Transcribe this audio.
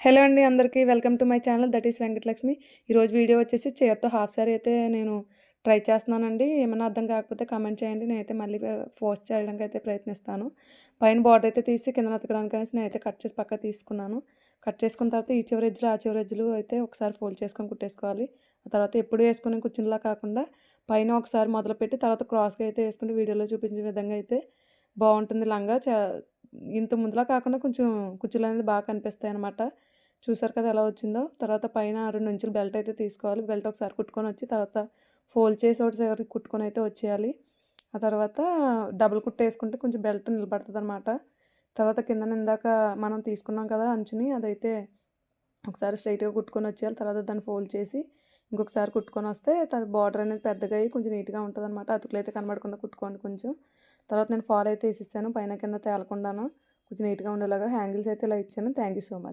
Hello అండి అందరికీ. Welcome to my channel. That is Venkatalakshmi. ఈరోజు వీడియో వచ్చేసి చీరతో హాఫ్ సారీ అయితే నేను ట్రై చేస్తున్నానండి. ఏమైనా అర్థం కాకపోతే కామెంట్ చేయండి. నేనైతే మళ్ళీ పోస్ట్ చేయడానికి అయితే ప్రయత్నిస్తాను. పైన బార్డర్ అయితే తీసి కింద నతకడానికి అనేసి నేనైతే కట్ చేసి పక్క తీసుకున్నాను. కట్ చేసుకున్న తర్వాత ఈ చివరిజ్జులు ఆ చివరి ఎజ్జులు అయితే ఒకసారి ఫోల్డ్ చేసుకొని కుట్టేసుకోవాలి. ఆ తర్వాత ఎప్పుడు వేసుకుని కూర్చునిలా కాకుండా పైన ఒకసారి మొదలుపెట్టి తర్వాత క్రాస్గా అయితే వేసుకుంటే వీడియోలో చూపించిన విధంగా అయితే బాగుంటుంది లంగా. చా ఇంత ముందులా కాకుండా కొంచెం కుచ్చులు అనేది బాగా కనిపిస్తాయి అనమాట చూసారు కదా ఎలా వచ్చిందో? తర్వాత పైన రెండు నుంచి బెల్ట్ అయితే తీసుకోవాలి. బెల్ట్ ఒకసారి కుట్టుకొని వచ్చి తర్వాత ఫోల్డ్ చేసి ఒకటి కుట్టుకొని అయితే వచ్చేయాలి. ఆ తర్వాత డబుల్ కుట్టు వేసుకుంటే కొంచెం బెల్ట్ నిలబడుతుంది అనమాట తర్వాత కింద ఇందాక మనం తీసుకున్నాం కదా అంచుని అదైతే ఒకసారి స్ట్రైట్గా కుట్టుకొని వచ్చేయాలి. తర్వాత దాన్ని ఫోల్డ్ చేసి ఇంకొకసారి కుట్టుకొని వస్తే తన బార్డర్ అనేది పెద్దగా అయ్యి కొంచెం నీట్గా ఉంటుంది అనమాట అతుకులు అయితే కనబడకుండా కుట్టుకోండి కొంచెం. తర్వాత నేను ఫాల్ అయితే వేసిస్తాను పైన కింద తేలకుండాను కొంచెం నీట్గా ఉండేలాగా హ్యాంగిల్స్ అయితే ఇలా ఇచ్చాను. Thank you so much.